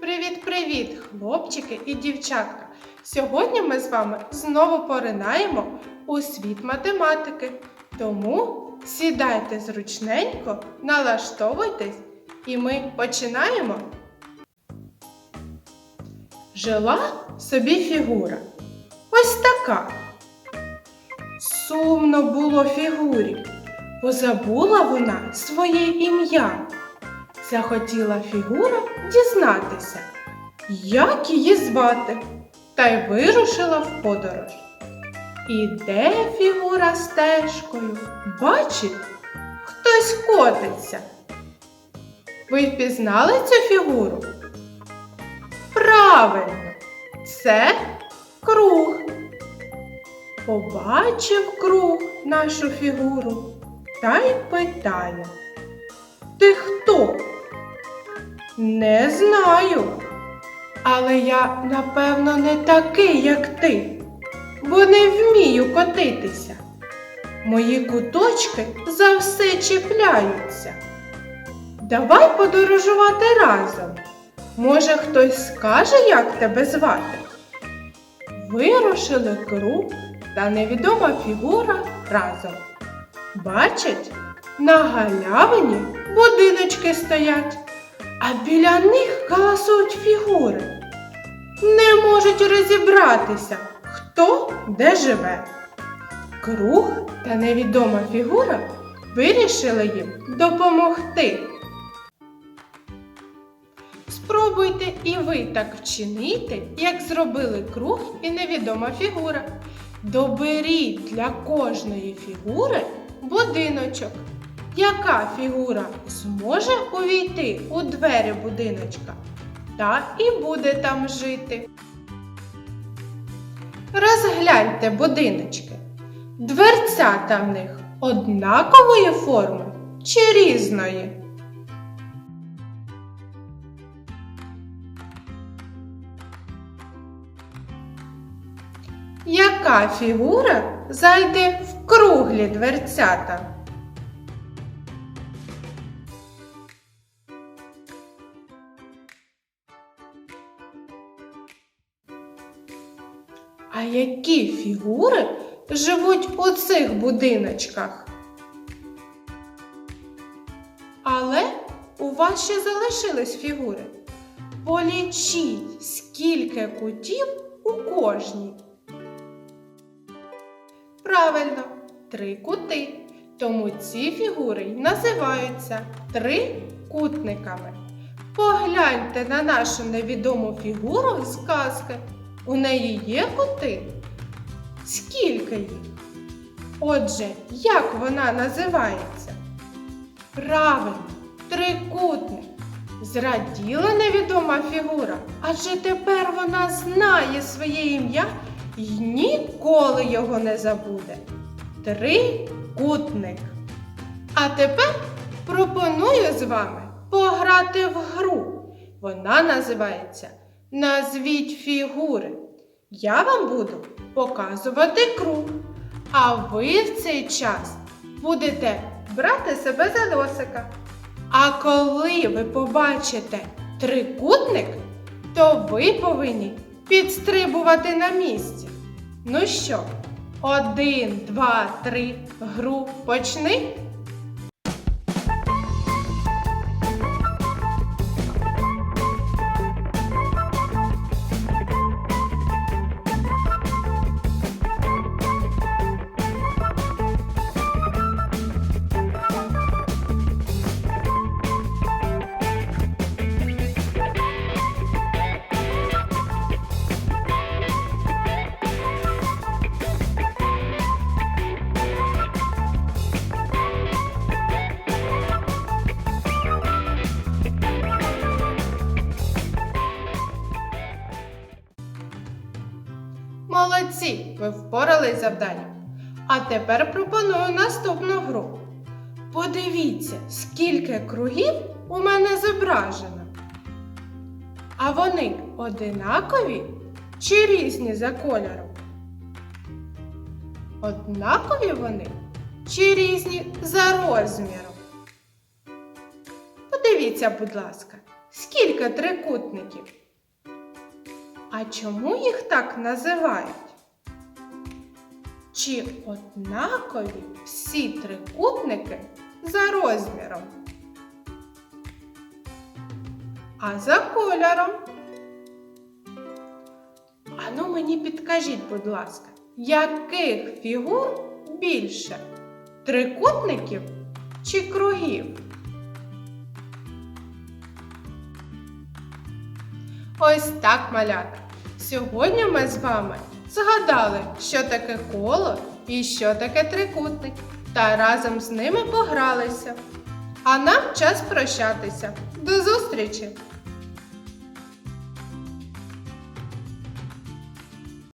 Привіт-привіт, хлопчики і дівчатка! Сьогодні ми з вами знову поринаємо у світ математики. Тому сідайте зручненько, налаштовуйтесь, і ми починаємо. Жила собі фігура. Ось така. Сумно було фігурі, бо забула вона своє ім'я. Захотіла фігура дізнатися, як її звати, та й вирушила в подорож. Іде фігура стежкою, бачить, хтось котиться. Ви впізнали цю фігуру? Правильно, це круг. Побачив круг нашу фігуру та й питає. Ти хто? Не знаю. Але я, напевно, не такий, як ти, бо не вмію котитися. Мої куточки за все чіпляються. Давай подорожувати разом. Може, хтось скаже, як тебе звати? Вирушили круг та невідома фігура разом. Бачать, на галявині будиночки стоять, а біля них галасують фігури. Не можуть розібратися, хто де живе. Круг та невідома фігура вирішили їм допомогти. Спробуйте і ви так вчинити, як зробили круг і невідома фігура. Доберіть для кожної фігури будиночок. Яка фігура зможе увійти у двері будиночка та і буде там жити? Розгляньте будиночки. Дверцята в них однакової форми чи різної? Яка фігура зайде в круглі дверцята? А які фігури живуть у цих будиночках? Але у вас ще залишились фігури. Полічіть, скільки кутів у кожній. Правильно, три кути. Тому ці фігури й називаються трикутниками. Погляньте на нашу невідому фігуру з казки. У неї є кути? Скільки їх? Отже, як вона називається? Правильно, трикутник. Зраділа невідома фігура, адже тепер вона знає своє ім'я і ніколи його не забуде. Трикутник. А тепер пропоную з вами пограти в гру. Вона називається Назвіть фігури. Я вам буду показувати круг, а ви в цей час будете брати себе за носика. А коли ви побачите трикутник, то ви повинні підстрибувати на місці. Ну що, один, два, три, гру почни. Молодці, ви впорались з завданням. А тепер пропоную наступну гру. Подивіться, скільки кругів у мене зображено. А вони одинакові чи різні за кольором? Однакові вони чи різні за розміром? Подивіться, будь ласка, скільки трикутників? А чому їх так називають? Чи однакові всі трикутники за розміром? А за кольором? Ану мені підкажіть, будь ласка, яких фігур більше? Трикутників чи кругів? Ось так, малята. Сьогодні ми з вами згадали, що таке коло і що таке трикутник, та разом з ними погралися. А нам час прощатися. До зустрічі!